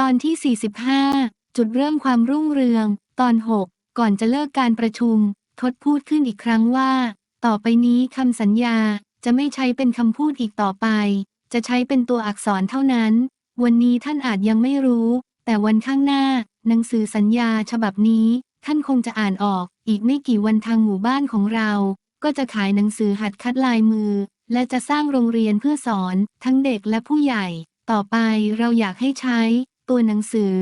ตอนที่ 45 จุดเริ่มความรุ่งเรือง ตอน 6 ก่อนจะเลิกการประชุมทดพูดขึ้นอีกครั้งว่า ต่อไปนี้คำสัญญาจะไม่ใช้เป็นคำพูดอีกต่อไป จะใช้เป็นตัวอักษรเท่านั้น วันนี้ท่านอาจยังไม่รู้ แต่วันข้างหน้า หนังสือสัญญาฉบับนี้ ท่านคงจะอ่านออก อีกไม่กี่วันทางหมู่บ้านของเรา ก็จะขายหนังสือหัดคัดลายมือ และจะสร้างโรงเรียนเพื่อสอน ทั้งเด็กและผู้ใหญ่ ต่อไปเราอยากให้ใช้ ตัวหนังสือ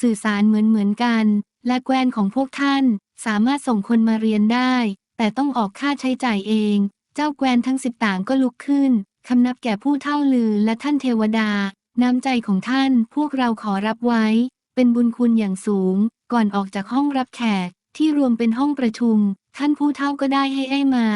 สื่อสารเหมือนเหมือนกัน และแกวนของพวกท่าน สามารถส่งคนมาเรียนได้ แต่ต้องออกค่าใช้จ่ายเอง เจ้าแกวนทั้งสิบต่างก็ลุกขึ้นคำนับแก่ผู้เท่าลือและท่านเทวดา น้ำใจของท่านพวกเราขอรับไว้ เป็นบุญคุณอย่างสูง ก่อนออกจากห้องรับแขก ที่รวมเป็นห้องประชุม ท่านผู้เท่าก็ได้ให้ไอ้มา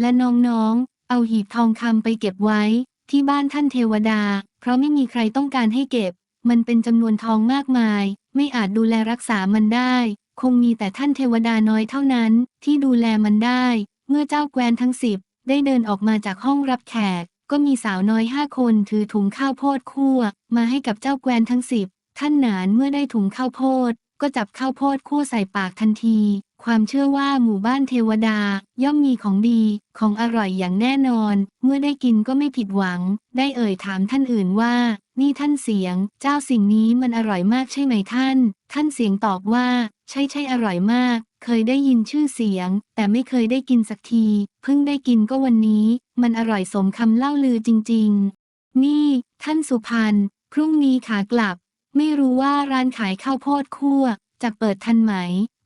และน้องๆ เอาหีบทองคำไปเก็บไว้ ที่บ้านท่านเทวดา เพราะไม่มีใครต้องการให้เก็บ มันเป็นจำนวนทองมากมาย ไม่อาจดูแลรักษามันได้ คงมีแต่ท่านเทวดาน้อยเท่านั้น ที่ดูแลมันได้ เมื่อเจ้าแกวนทั้งสิบได้เดินออกมาจากห้องรับแขก ก็มีสาวน้อยห้าคนถือถุงข้าวโพดคั่ว มาให้กับเจ้าแกวนทั้งสิบท่านหนานเมื่อได้ถุงข้าวโพด ก็จับข้าวโพดคั่วใส่ปากทันที ความเชื่อว่าหมู่บ้านเทวดาย่อมมีของดี ของอร่อยอย่างแน่นอน เมื่อได้กินก็ไม่ผิดหวัง ได้เอ่ยถามท่านอื่นว่า นี่ท่านเสียง เจ้าสิ่งนี้มันอร่อยมากใช่ไหมท่าน ท่านเสียงตอบว่า ใช่ใช่อร่อยมาก เคยได้ยินชื่อเสียง แต่ไม่เคยได้กินสักที เพิ่งได้กินก็วันนี้ มันอร่อยสมคำเล่าลือจริง ๆ นี่ ท่านสุพรรณพรุ่งนี้ขากลับ ไม่รู้ว่าร้านขายข้าวโพดคั่วจะเปิดทันไหม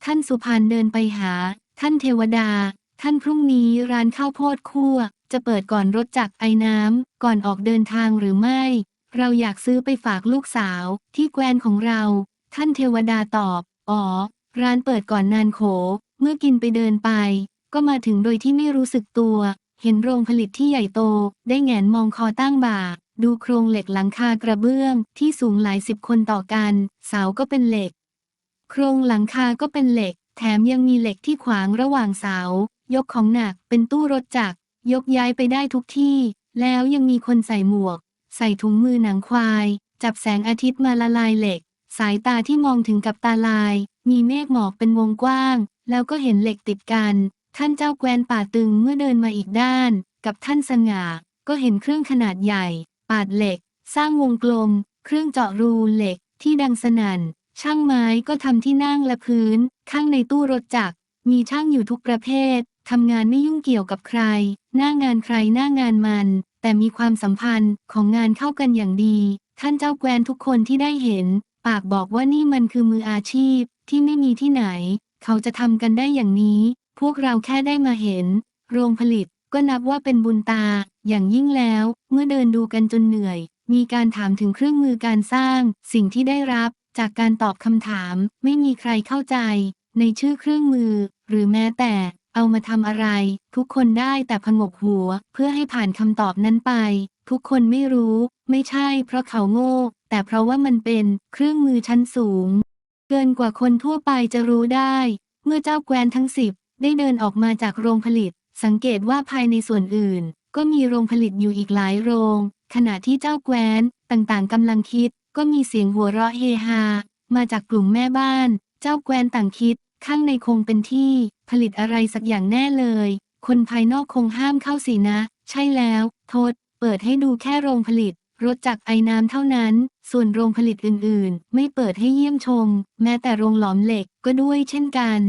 ท่านสุพรรณเดินไปหา ท่านเทวดา ท่านพรุ่งนี้ร้านข้าวโพดคั่ว จะเปิดก่อนรถจักรไอ้น้ำ ก่อนออกเดินทางหรือไม่ เราอยากซื้อไปฝากลูกสาว ที่แกวนของเรา ท่านเทวดาตอบ อ๋อ ร้านเปิดก่อนนานโข เมื่อกินไปเดินไป ก็มาถึงโดยที่ไม่รู้สึกตัว เห็นโรงผลิตที่ใหญ่โต ได้แงนมองคอตั้งบ่าดูโครงเหล็กหลังคากระเบื้องที่สูงหลายสิบคนต่อกัน เสาก็เป็นเหล็ก โครงหลังคาก็เป็นเหล็ก แถมยังมีเหล็กที่ขวางระหว่างเสา ยกของหนักเป็นตู้รถจักร ยกย้ายไปได้ทุกที่ แล้วยังมีคนใส่หมวก ใส่ถุงมือหนังควาย จับแสงอาทิตย์มาละลายเหล็ก สายตาที่มองถึงกับตาลาย มีเมฆหมอกเป็นวงกว้าง แล้วก็เห็นเหล็กติดกัน ท่านเจ้าแกวนป่าตึงเมื่อเดินมาอีกด้าน กับท่านสง่า ก็เห็นเครื่องขนาดใหญ่ ปาดเหล็ก สร้างวงกลม เครื่องเจาะรูเหล็กที่ดังสนั่น ช่างไม้ก็ทำที่นั่งและพื้น ข้างในตู้รถจักร มีช่างอยู่ทุกประเภท ทำงานไม่ยุ่งเกี่ยวกับใคร หน้างานใครหน้างานมัน แต่มีความสัมพันธ์ของงานเข้ากันอย่างดี ท่านเจ้าแกวนทุกคนที่ได้เห็น ปากบอกว่านี่มันคือมืออาชีพที่ไม่มีที่ไหน เขาจะทำกันได้อย่างนี้ พวกเราแค่ได้มาเห็น โรงผลิตก็นับว่าเป็นบุญตา อย่างยิ่งแล้ว เมื่อเดินดูกันจนเหนื่อย มีการถามถึงเครื่องมือการสร้าง สิ่งที่ได้รับ จากการตอบคำถาม ไม่มีใครเข้าใจ ในชื่อเครื่องมือ หรือแม้แต่ เอามาทำอะไร ทุกคนได้แต่พงกหัว เพื่อให้ผ่านคำตอบนั้นไป ทุกคนไม่รู้ ไม่ใช่ เพราะเขาโง่ แต่เพราะว่ามันเป็นเครื่องมือชั้นสูง เกินกว่าคนทั่วไปจะรู้ได้ เมื่อเจ้าแกวนทั้งสิบได้เดินออกมาจากโรงผลิต สังเกตว่าภายในส่วนอื่น ก็มีโรงผลิตอยู่อีกหลายโรง ขณะที่เจ้าแกวนต่างๆกำลังคิด ก็มีเสียงหัวเราะเฮฮา มาจากกลุ่มแม่บ้าน เจ้าแกวนต่างคิด ข้างในคงเป็นที่ผลิตอะไรสักอย่างแน่เลย คนภายนอกคงห้ามเข้าสินะ ใช่แล้ว โทษ เปิดให้ดูแค่โรงผลิต รถจักรไอ้น้ำเท่านั้น ส่วนโรงผลิตอื่นๆ ไม่เปิดให้เยี่ยมชม แม้แต่โรงหลอมเหล็กก็ด้วยเช่นกัน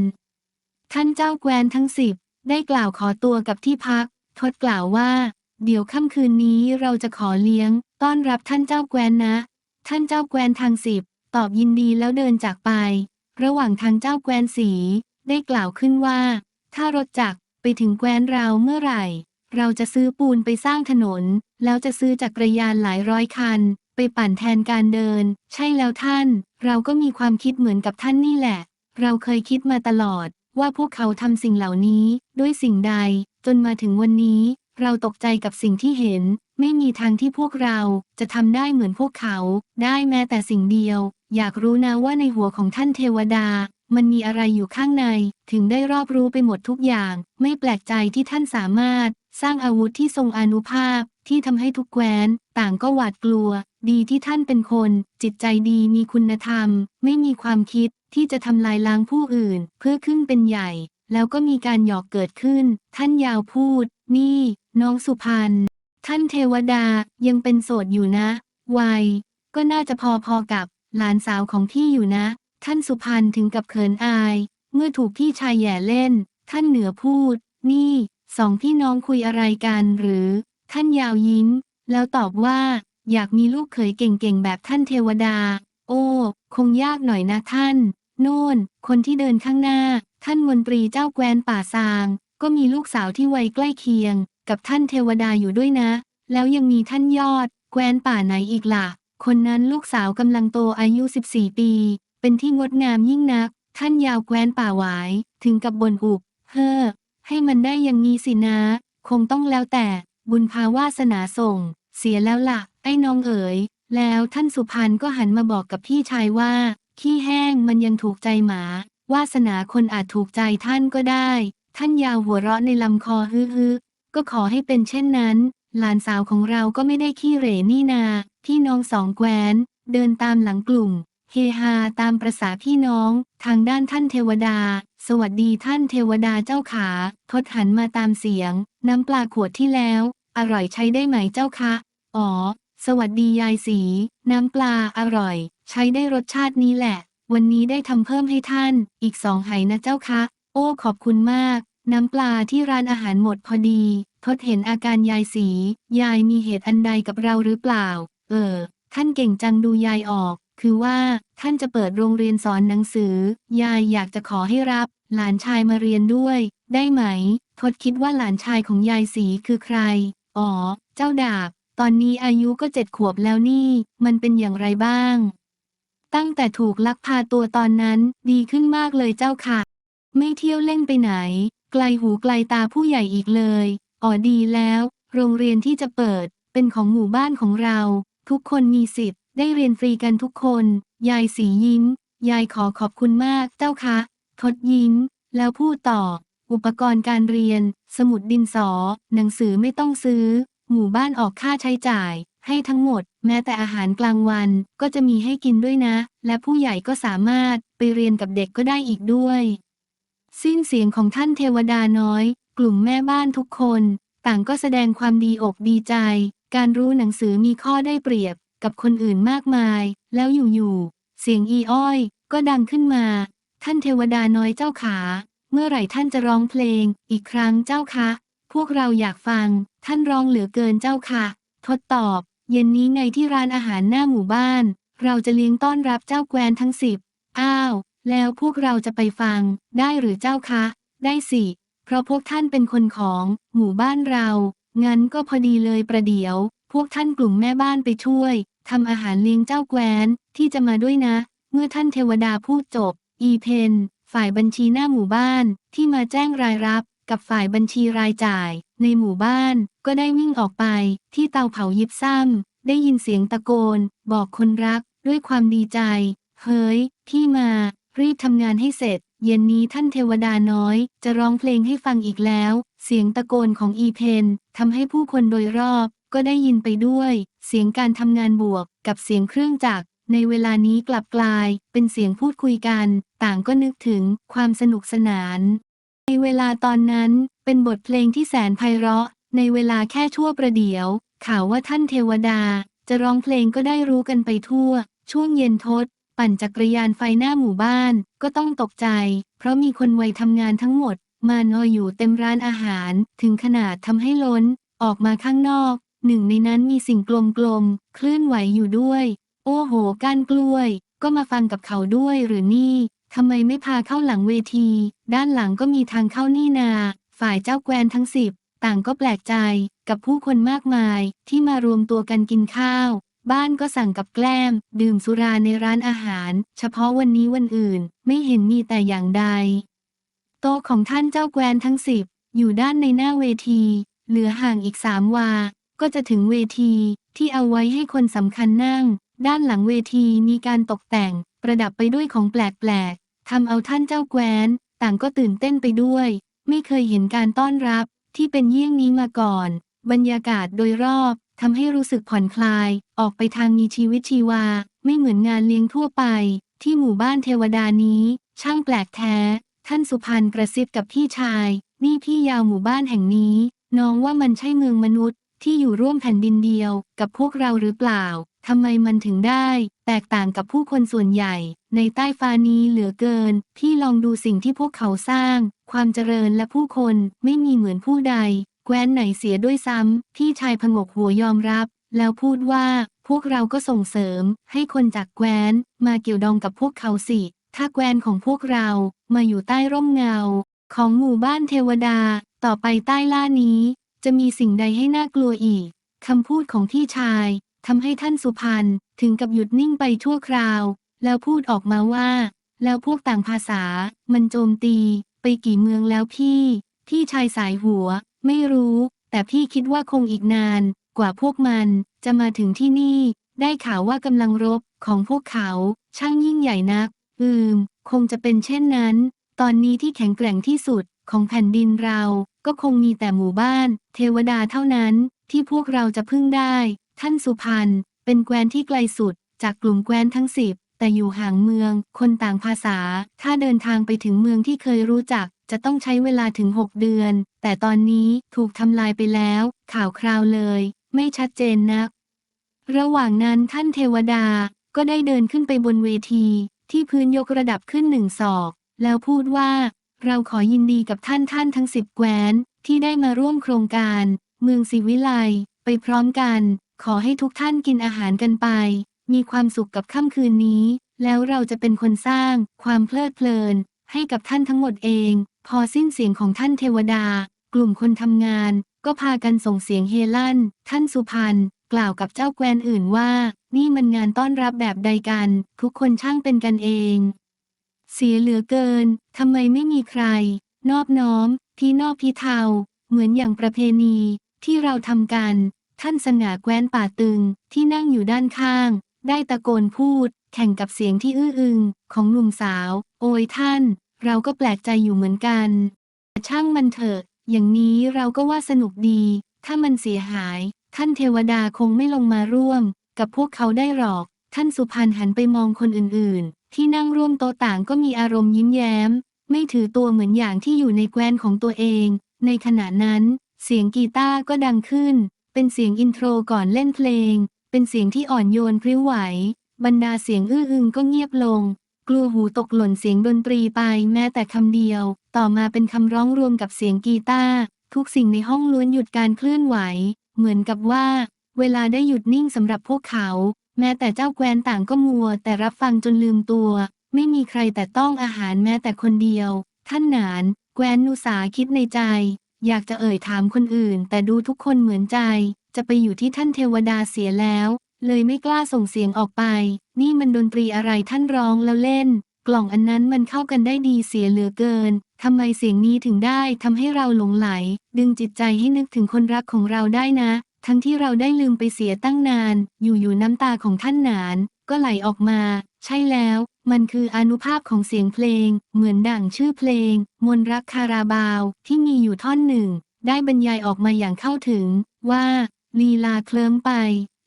ท่านเจ้าแกวนทั้งสิบได้กล่าวขอตัวกับที่พัก ทดกล่าวว่า เดี๋ยวค่ำคืนนี้เราจะขอเลี้ยง ต้อนรับท่านเจ้าแกวนนะ ท่านเจ้าแกวนทางสิบตอบยินดีแล้วเดินจากไป ระหว่างทางเจ้าแกวนสีได้กล่าวขึ้นว่า ถ้ารถจักรไปถึงแกวนเราเมื่อไหร่ เราจะซื้อปูนไปสร้างถนน แล้วจะซื้อจักรยานหลายร้อยคัน ไปปั่นแทนการเดิน ใช่แล้วท่าน เราก็มีความคิดเหมือนกับท่านนี่แหละ เราเคยคิดมาตลอดว่าพวกเขาทำสิ่งเหล่านี้ด้วยสิ่งใด จนมาถึงวันนี้ เราตกใจกับสิ่งที่เห็น ไม่มีทางที่พวกเราจะทำได้เหมือนพวกเขา ได้แม้แต่สิ่งเดียว อยากรู้นะว่าในหัวของท่านเทวดา มันมีอะไรอยู่ข้างใน ถึงได้รอบรู้ไปหมดทุกอย่าง ไม่แปลกใจที่ท่านสามารถ สร้างอาวุธที่ทรงอนุภาพ ที่ทำให้ทุกแคว้น ต่างก็หวาดกลัว ดีที่ท่านเป็นคน จิตใจดีมีคุณธรรม ไม่มีความคิดที่จะทำลายล้างผู้อื่น เพื่อขึ้นเป็นใหญ่ แล้วก็มีการหยอกเกิดขึ้น ท่านยาวพูด นี่ น้องสุพรรณท่านเทวดายังเป็นโสดอยู่นะ วัย ก็น่าจะพอๆกับหลานสาวของพี่อยู่นะ ท่านสุพรรณถึงกับเขินอาย เมื่อถูกพี่ชายแย่เล่น ท่านเหนือพูด นี่สองพี่น้องคุยอะไรกันหรือ ท่านยาวยิ้ม แล้วตอบว่า อยากมีลูกเขยเก่งๆ แบบท่านเทวดา โอ้ คงยากหน่อยนะท่าน โน่น คนที่เดินข้างหน้า ท่านมนตรีเจ้าแคว้นป่าซาง ก็มีลูกสาวที่วัยใกล้เคียง กับท่านเทวดาอยู่ด้วยนะ แล้วยังมีท่านยอดแคว้นป่าไหนอีกล่ะ คนนั้นลูกสาวกำลังโตอายุ 14 ปี เป็นที่งดงามยิ่งนัก ท่านยาวแคว้นป่าหวาย ถึงกับบนอุบ เฮ้อ ให้มันได้อย่างนี้สินะ คงต้องแล้วแต่บุญภาวาสนาส่ง เสียแล้วล่ะ ไอ้น้องเอ๋ย แล้วท่านสุพรรณก็หันมาบอกกับพี่ชายว่าขี้แห้งมันยังถูกใจหมา วาสนาคนอาจถูกใจท่านก็ได้ ท่านยาวหัวเราะในลำคอฮึฮึ ก็ขอให้เป็นเช่นนั้น หลานสาวของเราก็ไม่ได้ขี้เหร่นี่นา พี่น้องสองแคว้น เดินตามหลังกลุ่ม เฮฮาตามประษาพี่น้อง ทางด้านท่านเทวดา สวัสดีท่านเทวดาเจ้าขา ทดหันมาตามเสียง น้ำปลาขวดที่แล้ว อร่อยใช้ได้ไหมเจ้าคะ อ๋อ สวัสดียายสี น้ำปลาอร่อย ใช้ได้รสชาตินี้แหละ วันนี้ได้ทำเพิ่มให้ท่าน อีกสองไหนะเจ้าคะ โอ้ขอบคุณมาก น้ำปลาที่ร้านอาหารหมดพอดี ทดเห็นอาการยายสี ยายมีเหตุอันใดกับเราหรือเปล่า เออ ท่านเก่งจังดูยายออก คือว่า ท่านจะเปิดโรงเรียนสอนหนังสือ ยายอยากจะขอให้รับ หลานชายมาเรียนด้วย ได้ไหม ทดคิดว่าหลานชายของยายสีคือใคร อ๋อ เจ้าดาบ ตอนนี้อายุก็เจ็ดขวบแล้วนี่ มันเป็นอย่างไรบ้าง ตั้งแต่ถูกลักพาตัวตอนนั้น ดีขึ้นมากเลยเจ้าค่ะ ไม่เที่ยวเล่นไปไหน ไกลหูไกลตาผู้ใหญ่อีกเลย อ๋อดีแล้ว โรงเรียนที่จะเปิด เป็นของหมู่บ้านของเรา ทุกคนมีสิทธิ์ ได้เรียนฟรีกันทุกคน ยายสียิ้ม ยายขอขอบคุณมากเจ้าคะ ทดยิ้ม แล้วพูดต่อ อุปกรณ์การเรียน สมุดดินสอ หนังสือไม่ต้องซื้อ หมู่บ้านออกค่าใช้จ่าย ให้ทั้งหมด แม้แต่อาหารกลางวันก็จะมีให้กินด้วยนะ และผู้ใหญ่ก็สามารถไปเรียนกับเด็กก็ได้อีกด้วย สิ้นเสียงของท่านเทวดาน้อย กลุ่มแม่บ้านทุกคน ต่างก็แสดงความดีอกดีใจ การรู้หนังสือมีข้อได้เปรียบกับคนอื่นมากมาย แล้วอยู่ๆเสียงอีอ้อย ก็ดังขึ้นมา ท่านเทวดาน้อยเจ้าขา เมื่อไหร่ท่านจะร้องเพลง อีกครั้งเจ้าคะ พวกเราอยากฟัง ท่านร้องเหลือเกินเจ้าค่ะ ทดตอบ เย็นนี้ไงที่ร้านอาหารหน้าหมู่บ้าน เราจะเลี้ยงต้อนรับเจ้าแกวนทั้งสิบอ้าว แล้วพวกเราจะไปฟัง ได้หรือเจ้าคะ ได้สิ เพราะพวกท่านเป็นคนของ หมู่บ้านเรา งั้นก็พอดีเลยประเดี๋ยว พวกท่านกลุ่มแม่บ้านไปช่วยทำอาหารเลี้ยงเจ้าแกวนที่จะมาด้วยนะ เมื่อท่านเทวดาพูดจบ อีเพนฝ่ายบัญชีหน้าหมู่บ้านที่มาแจ้งรายรับกับฝ่ายบัญชีรายจ่าย ในหมู่บ้านก็ได้วิ่งออกไป ที่เตาเผายิบซ้ำได้ยินเสียงตะโกน บอกคนรักด้วยความดีใจ เฮ้ยพี่มา รีบทำงานให้เสร็จ เย็นนี้ท่านเทวดาน้อย จะร้องเพลงให้ฟังอีกแล้ว เสียงตะโกนของอีเพนทำให้ผู้คนโดยรอบ ก็ได้ยินไปด้วย เสียงการทำงานบวก กับเสียงเครื่องจักรในเวลานี้กลับกลาย เป็นเสียงพูดคุยกัน ต่างก็นึกถึงความสนุกสนาน ในเวลาตอนนั้นเป็นบทเพลงที่แสนไพเราะ ในเวลาแค่ชั่วประเดี๋ยว ข่าวว่าท่านเทวดา จะร้องเพลงก็ได้รู้กันไปทั่ว ช่วงเย็นทศ ปั่นจักรยานไฟหน้าหมู่บ้าน ก็ต้องตกใจ เพราะมีคนวัยทำงานทั้งหมด มานออยู่เต็มร้านอาหาร ถึงขนาดทำให้ล้น ออกมาข้างนอก หนึ่งในนั้นมีสิ่งกลมๆ เคลื่อนไหวอยู่ด้วย โอ้โห ก้านกล้วย ก็มาฟังกับเขาด้วยหรือนี่ทำไมไม่พาเข้าหลังเวที ด้านหลังก็มีทางเข้านี่นา ฝ่ายเจ้าแกวนทั้งสิบต่างก็แปลกใจกับผู้คนมากมายที่มารวมตัวกันกินข้าว บ้านก็สั่งกับแกล้ม ดื่มสุราในร้านอาหาร เฉพาะวันนี้วันอื่น ไม่เห็นมีแต่อย่างใด โต๊ะของท่านเจ้าแกวนทั้งสิบอยู่ด้านในหน้าเวที เหลือห่างอีกสามวา ก็จะถึงเวทีที่เอาไว้ให้คนสำคัญนั่ง ด้านหลังเวทีมีการตกแต่ง ประดับไปด้วยของแปลกๆทำเอาท่านเจ้าแกวนต่างก็ตื่นเต้นไปด้วย ไม่เคยเห็นการต้อนรับที่เป็นเยี่ยงนี้มาก่อน บรรยากาศโดยรอบ ทำให้รู้สึกผ่อนคลาย ออกไปทางมีชีวิตชีวา ไม่เหมือนงานเลี้ยงทั่วไป ที่หมู่บ้านเทวดานี้ ช่างแปลกแท้ ท่านสุพรรณกระซิบกับพี่ชาย นี่พี่ยาวหมู่บ้านแห่งนี้ น้องว่ามันใช่เมืองมนุษย์ ที่อยู่ร่วมแผ่นดินเดียว กับพวกเราหรือเปล่าทำไมมันถึงได้ แตกต่างกับผู้คนส่วนใหญ่ ในใต้ฟ้านี้เหลือเกิน พี่ลองดูสิ่งที่พวกเขาสร้าง ความเจริญและผู้คนไม่มีเหมือนผู้ใด แคว้นไหนเสียด้วยซ้ำพี่ชายพงกหัวยอมรับ แล้วพูดว่า พวกเราก็ส่งเสริม ให้คนจากแคว้น มาเกี่ยวดองกับพวกเขาสิ ถ้าแคว้นของพวกเรามาอยู่ใต้ร่มเงา ของหมู่บ้านเทวดา ต่อไปใต้ล่านี้ จะมีสิ่งใดให้น่ากลัวอีกคำพูดของพี่ชายทำให้ท่านสุพรรณถึงกับหยุดนิ่งไปชั่วคราว แล้วพูดออกมาว่า แล้วพวกต่างภาษา มันโจมตี ไปกี่เมืองแล้วพี่ พี่ชายสายหัว ไม่รู้ แต่พี่คิดว่าคงอีกนาน กว่าพวกมันจะมาถึงที่นี่ ได้ข่าวว่ากำลังรบของพวกเขาช่างยิ่งใหญ่นัก อืม คงจะเป็นเช่นนั้น ตอนนี้ที่แข็งแกร่งที่สุดของแผ่นดินเรา ก็คงมีแต่หมู่บ้าน เทวดาเท่านั้น ที่พวกเราจะพึ่งได้ ท่านสุพรรณเป็นแคว้นที่ไกลสุด จากกลุ่มแคว้นทั้งสิบแต่อยู่ห่างเมือง คนต่างภาษา ถ้าเดินทางไปถึงเมืองที่เคยรู้จัก จะต้องใช้เวลาถึง 6 เดือน แต่ตอนนี้ถูกทำลายไปแล้ว ข่าวคราวเลย ไม่ชัดเจนนัก ระหว่างนั้นท่านเทวดาก็ได้เดินขึ้นไปบนเวที ที่พื้นยกระดับขึ้นหนึ่งศอก แล้วพูดว่า เราขอยินดีกับท่านท่านทั้งสิบแคว้น ที่ได้มาร่วมโครงการ เมืองศิวิไลไปพร้อมกัน ขอให้ทุกท่านกินอาหารกันไป มีความสุขกับค่ำคืนนี้ แล้วเราจะเป็นคนสร้าง ความเพลิดเพลิน ให้กับท่านทั้งหมดเอง พอสิ้นเสียงของท่านเทวดา กลุ่มคนทำงาน ก็พากันส่งเสียงเฮลั่น ท่านสุพรรณกล่าวกับเจ้าแควนอื่นว่า นี่มันงานต้อนรับแบบใดกัน ทุกคนช่างเป็นกันเอง เสียเหลือเกินทำไมไม่มีใคร นอบน้อมพี่นอบพี่เทาเหมือนอย่างประเพณีที่เราทำกัน ท่านสง่าแคว้นป่าตึงที่นั่งอยู่ด้านข้าง ได้ตะโกนพูด แข่งกับเสียงที่อื้ออึงของหนุ่มสาว โอยท่าน เราก็แปลกใจอยู่เหมือนกันช่างมันเถอะ อย่างนี้เราก็ว่าสนุกดี ถ้ามันเสียหาย ท่านเทวดาคงไม่ลงมาร่วม กับพวกเขาได้หรอก ท่านสุพรรณหันไปมองคนอื่นๆ ที่นั่งร่วมโต๊ะต่างก็มีอารมณ์ยิ้มแย้ม ไม่ถือตัวเหมือนอย่างที่อยู่ในแคว้นของตัวเอง ในขณะนั้น เสียงกีตาร์ก็ดังขึ้น เป็นเสียงอินโทรก่อนเล่นเพลง เป็นเสียงที่อ่อนโยนพริ้วไหว บรรดาเสียงอื้ออึงก็เงียบลง กลัวหูตกหล่นเสียงดนตรีไปแม้แต่คำเดียว ต่อมาเป็นคำร้องรวมกับเสียงกีตาร์ทุกสิ่งในห้องล้วนหยุดการเคลื่อนไหว เหมือนกับว่า เวลาได้หยุดนิ่งสำหรับพวกเขา แม้แต่เจ้าแคว้นต่างก็มัว แต่รับฟังจนลืมตัว ไม่มีใครแต่ต้องอาหารแม้แต่คนเดียว ท่านหนานแคว้นนุสาคิดในใจ อยากจะเอ่ยถามคนอื่น แต่ดูทุกคนเหมือนใจ จะไปอยู่ที่ท่านเทวดาเสียแล้ว เลยไม่กล้าส่งเสียงออกไป นี่มันดนตรีอะไรท่านร้องแล้วเล่น กล่องอันนั้นมันเข้ากันได้ดีเสียเหลือเกินทำไมเสียงนี้ถึงได้ทำให้เราหลงไหล ดึงจิตใจให้นึกถึงคนรักของเราได้นะ ทั้งที่เราได้ลืมไปเสียตั้งนาน อยู่ๆน้ำตาของท่านหนาน ก็ไหลออกมา ใช่แล้ว มันคืออนุภาพของเสียงเพลง เหมือนดั่งชื่อเพลง มนรักคาราบาว ที่มีอยู่ท่อนหนึ่ง ได้บรรยายออกมาอย่างเข้าถึง ว่าลีลาเคลิ้มไป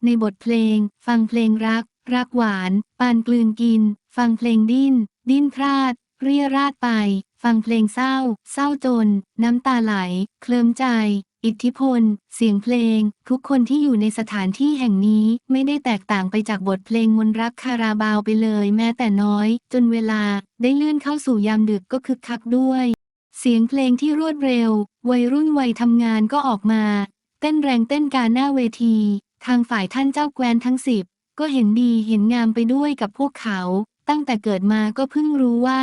ในบทเพลง ฟังเพลงรัก รักหวาน ปานกลืนกิน ฟังเพลงดิ้น ดิ้นพลาด เรียราดไป ฟังเพลงเศร้า เศร้าจน น้ำตาไหล เคลิมใจ อิทธิพล เสียงเพลง ทุกคนที่อยู่ในสถานที่แห่งนี้ไม่ได้แตกต่างไปจากบทเพลงมนรักคาราบาวไปเลยแม้แต่น้อย จนเวลาได้เลื่อนเข้าสู่ยามดึกก็คึกคักด้วยเสียงเพลงที่รวดเร็ว วัยรุ่นวัยทำงานก็ออกมา เต้นแรงเต้นการหน้าเวที ทางฝ่ายท่านเจ้าแคว้นทั้งสิบก็เห็นดีเห็นงามไปด้วยกับพวกเขา ตั้งแต่เกิดมาก็เพิ่งรู้ว่า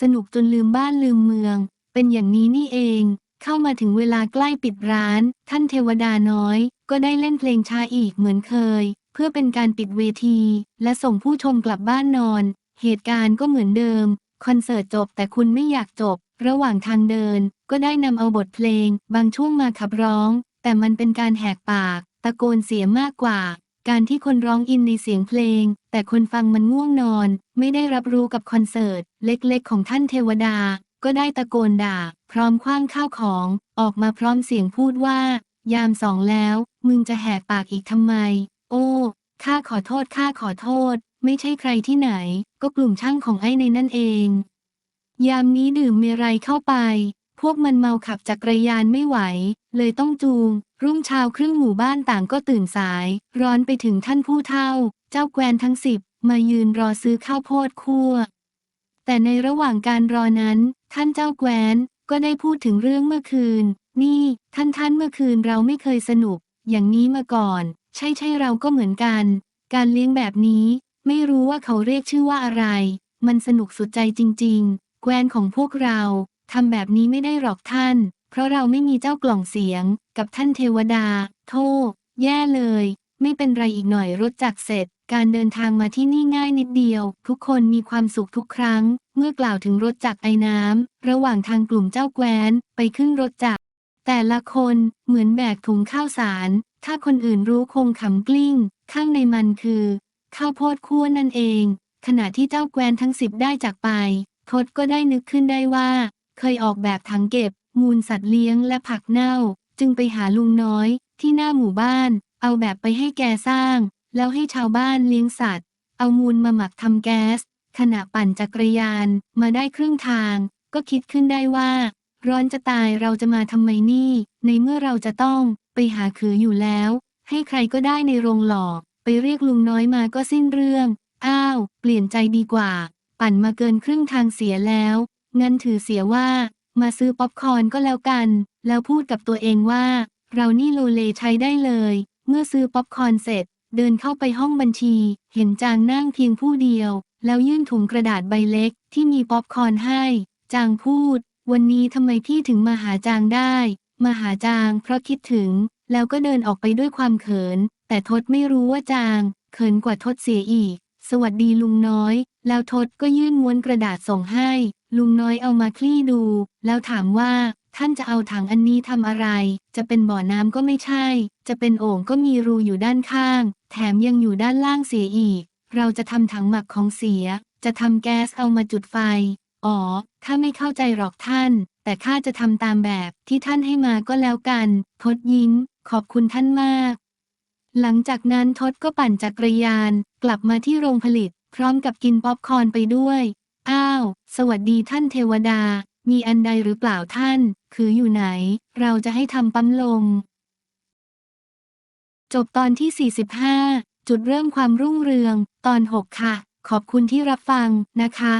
สนุกจนลืมบ้านลืมเมือง เป็นอย่างนี้นี่เอง เข้ามาถึงเวลาใกล้ปิดร้าน ท่านเทวดาน้อย ก็ได้เล่นเพลงชาอีกเหมือนเคย เพื่อเป็นการปิดเวที และส่งผู้ชมกลับบ้านนอน เหตุการณ์ก็เหมือนเดิม คอนเสิร์ตจบแต่คุณไม่อยากจบ ระหว่างทางเดิน ก็ได้นำเอาบทเพลง บางช่วงมาขับร้อง แต่มันเป็นการแหกปาก ตะโกนเสียมากกว่า การที่คนร้องอินในเสียงเพลง แต่คนฟังมันง่วงนอน ไม่ได้รับรู้กับคอนเสิร์ต เล็กๆ ของท่านเทวดา ก็ได้ตะโกนด่า พร้อมคว้างข้าวของ ออกมาพร้อมเสียงพูดว่า ยามสองแล้ว มึงจะแหกปากอีกทำไม โอ้ข้าขอโทษข้าขอโทษ ไม่ใช่ใครที่ไหน ก็กลุ่มช่างของไอ้ในนั่นเอง ยามนี้ดื่มเมรัยเข้าไป พวกมันเมาขับจักรยานไม่ไหว เลยต้องจูง รุ่งเช้าครึ่งหมู่บ้านต่างก็ตื่นสาย ร้อนไปถึงท่านผู้เฒ่า เจ้าแกวนทั้งสิบมายืนรอซื้อข้าวโพดคั่ว แต่ในระหว่างการรอนั้น ท่านเจ้าแกวนก็ได้พูดถึงเรื่องเมื่อคืน นี่ท่านท่านเมื่อคืนเราไม่เคยสนุก อย่างนี้มาก่อน ใช่ใช่เราก็เหมือนกัน การเลี้ยงแบบนี้ ไม่รู้ว่าเขาเรียกชื่อว่าอะไร มันสนุกสุดใจจริง ๆ แกวนของพวกเรา ทำแบบนี้ไม่ได้หรอกท่าน เพราะเราไม่มีเจ้ากล่องเสียง กับท่านเทวดา โทษแย่เลย ไม่เป็นไรอีกหน่อยรถจักรเสร็จ การเดินทางมาที่นี่ง่ายนิดเดียว ทุกคนมีความสุขทุกครั้ง เมื่อกล่าวถึงรถจักรไอ้น้ำระหว่างทางกลุ่มเจ้าแกวนไปขึ้นรถจักรแต่ละคนเหมือนแบกถุงข้าวสาร ถ้าคนอื่นรู้คงขำกลิ้ง ข้างในมันคือ ข้าวโพดคั่วนั่นเอง ขณะที่เจ้าแกวนทั้งสิบได้จากไปทศก็ได้นึกขึ้นได้ว่า เคยออกแบบถังเก็บ มูลสัตว์เลี้ยงและผักเน่า จึงไปหาลุงน้อย ที่หน้าหมู่บ้าน เอาแบบไปให้แกสร้าง แล้วให้ชาวบ้านเลี้ยงสัตว์ เอามูลมาหมักทำแก๊ส ขณะปั่นจักรยานมาได้ครึ่งทาง ก็คิดขึ้นได้ว่า ร้อนจะตายเราจะมาทำไมนี่ ในเมื่อเราจะต้องไปหาขืออยู่แล้ว ให้ใครก็ได้ในโรงหล่อไปเรียกลุงน้อยมาก็สิ้นเรื่อง อ้าว เปลี่ยนใจดีกว่า ปั่นมาเกินครึ่งทางเสียแล้ว งั้นถือเสียว่า มาซื้อป๊อปคอร์นก็แล้วกัน แล้วพูดกับตัวเองว่า เรานี่โลเลใช้ได้เลย เมื่อซื้อป๊อปคอร์นเสร็จ เดินเข้าไปห้องบัญชี เห็นจางนั่งเพียงผู้เดียว แล้วยื่นถุงกระดาษใบเล็กที่มีป๊อปคอร์นให้ จางพูด วันนี้ทำไมพี่ถึงมาหาจางได้ มาหาจางเพราะคิดถึง แล้วก็เดินออกไปด้วยความเขิน แต่ทศไม่รู้ว่าจางเขินกว่าทศเสียอีก สวัสดีลุงน้อย แล้วทศก็ยื่นม้วนกระดาษส่งให้ ลุงน้อยเอามาคลี่ดู แล้วถามว่า ท่านจะเอาถังอันนี้ทำอะไร จะเป็นบ่อน้ำก็ไม่ใช่ จะเป็นโอ่งก็มีรูอยู่ด้านข้าง แถมยังอยู่ด้านล่างเสียอีก เราจะทำถังหมักของเสีย จะทำแก๊สเอามาจุดไฟ อ๋อข้าไม่เข้าใจหรอกท่าน แต่ข้าจะทำตามแบบที่ท่านให้มาก็แล้วกันทศยิ้ม ขอบคุณท่านมาก หลังจากนั้นทศก็ปั่นจักรยาน กลับมาที่โรงผลิต พร้อมกับกินป๊อปคอร์นไปด้วย อ้าว สวัสดีท่านเทวดา มีอันใดหรือเปล่าท่าน คืออยู่ไหน เราจะให้ทำปั๊มลม จบตอนที่ 45 จุดเริ่มความรุ่งเรือง ตอน 6 ค่ะ ขอบคุณที่รับฟังนะคะ